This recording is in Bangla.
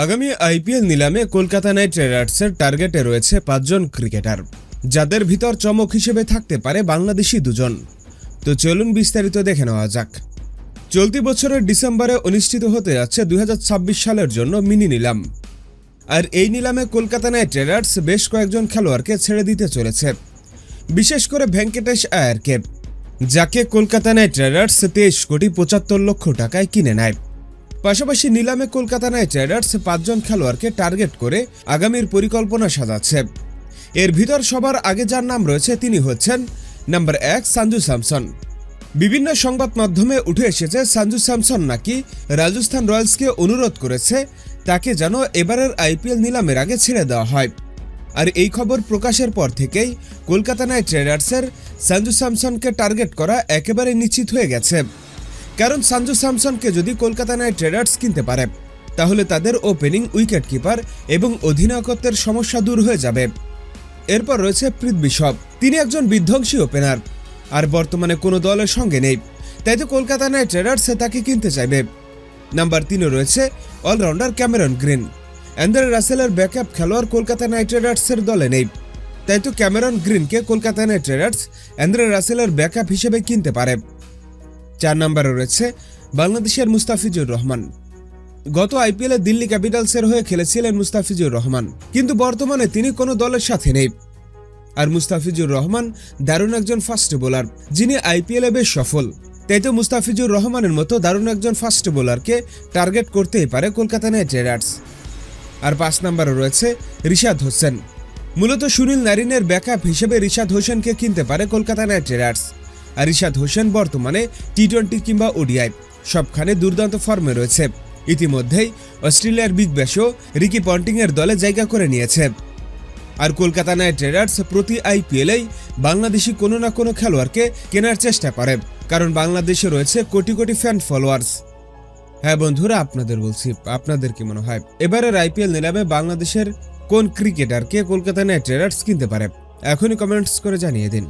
আগামী আইপিএল নিলামে কলকাতা নাইট রাইডার্সের টার্গেটে রয়েছে পাঁচজন ক্রিকেটার, যাদের ভিতর চমক হিসেবে থাকতে পারে বাংলাদেশি দুজন। তো চলুন বিস্তারিত দেখে নেওয়া যাক। চলতি বছরের ডিসেম্বরে অনুষ্ঠিত হতে যাচ্ছে দুই হাজার ছাব্বিশ সালের জন্য মিনি নিলাম। আর এই নিলামে কলকাতা নাইট রাইডার্স বেশ কয়েকজন খেলোয়াড়কে ছেড়ে দিতে চলেছে। বিশেষ করে ভেঙ্কটেশ আয়ারকে, যাকে কলকাতা নাইট রাইডার্স তেইশ কোটি পঁচাত্তর লক্ষ টাকায় কিনে নেয়। পাশাপাশি নিলামে কলকাতা নাইট রাইডার্স পাঁচজন খেলোয়াড়কে টার্গেট করে আগামীর পরিকল্পনা সাজাচ্ছে। এর ভিতর সবার আগে যার নাম রয়েছে তিনি হচ্ছেন নাম্বার এক সঞ্জু স্যামসন। বিভিন্ন সংবাদ মাধ্যমে উঠে এসেছে সঞ্জু স্যামসন নাকি রাজস্থান রয়্যালসকে অনুরোধ করেছে তাকে যেন এবারের আইপিএল নিলামের আগে ছেড়ে দেওয়া হয়। আর এই খবর প্রকাশের পর থেকেই কলকাতা নাইট রাইডার্সের সঞ্জু স্যামসনকে টার্গেট করা একেবারে নিশ্চিত হয়ে গেছে। কারণ সঞ্জু স্যামসনকে যদি কলকাতা নাইট রাইডার্স কিনতে পারে, তাহলে তাদের ওপেনিং উইকেট কিপার এবং অধিনায়কত্বের সমস্যা দূর হয়ে যাবে। এরপর রয়েছে পৃথ্বী শব তিনি একজন বিধ্বংসী ওপেনার, আর বর্তমানে কোনো দলের সঙ্গে নেই। তাই তো কলকাতা নাইট রাইডার্স তাকে কিনতে চাইবে। নাম্বার তিনে রয়েছে অলরাউন্ডার ক্যামেরন গ্রিন। অ্যান্ডার রাসেলের ব্যাকআপ খেলোয়াড় কলকাতা নাইট রাইডার্সের দলে নেই। তাই তো ক্যামেরন গ্রিনকে কলকাতা নাইট রাইডার্স অ্যান্ড্রে রাসেলের ব্যাকআপ হিসেবে কিনতে পারে। চার নম্বরে রয়েছে বাংলাদেশের মুস্তাফিজুর রহমান। গত আইপিএলে দিল্লি ক্যাপিটালসের হয়ে খেলেছিলেন মুস্তাফিজুর রহমান, কিন্তু বর্তমানে তিনি কোনো দলের সাথে নেই। আর মুস্তাফিজুর রহমান দারুণ একজন ফাস্ট বোলার যিনি আইপিএলে বেশ সফল। তাই তো মুস্তাফিজুর রহমানের মতো দারুণ একজন ফাস্ট বোলারকে টার্গেট করতেই পারে কলকাতা নাইট রাইডার্স। আর পাঁচ নম্বরে রয়েছে রিশাদ হোসেন। মূলত সুনীল নারিনের ব্যাকআপ হিসেবে রিশাদ হোসেনকে কিনতে পারে কলকাতা নাইট রাইডার্স। আর রিশাদ হোসেন বর্তমানে টি টোয়েন্টি কিংবা ওডিআই সবখানে দুর্দান্ত ফর্মে রয়েছে। ইতিমধ্যেই অস্ট্রেলিয়ার বিগ ব্যাশও রিকি পন্টিংয়ের দলে জায়গা করে নিয়েছে। আর কলকাতা নাইট রাইডার্স প্রতি আইপিএলেই বাংলাদেশি কোনো না কোনো খেলোয়াড়কে কেনার চেষ্টা করে, কারণ বাংলাদেশে রয়েছে কোটি কোটি ফ্যান ফলোয়ার্স হ্যাঁ বন্ধুরা, আপনাদের বলছি, আপনাদের কি মনে হয়, এবারের আইপিএল নিলামে বাংলাদেশের কোন ক্রিকেটারকে কলকাতা নাইট রাইডার্স কিনতে পারে? এখনই কমেন্টস করে জানিয়ে দিন।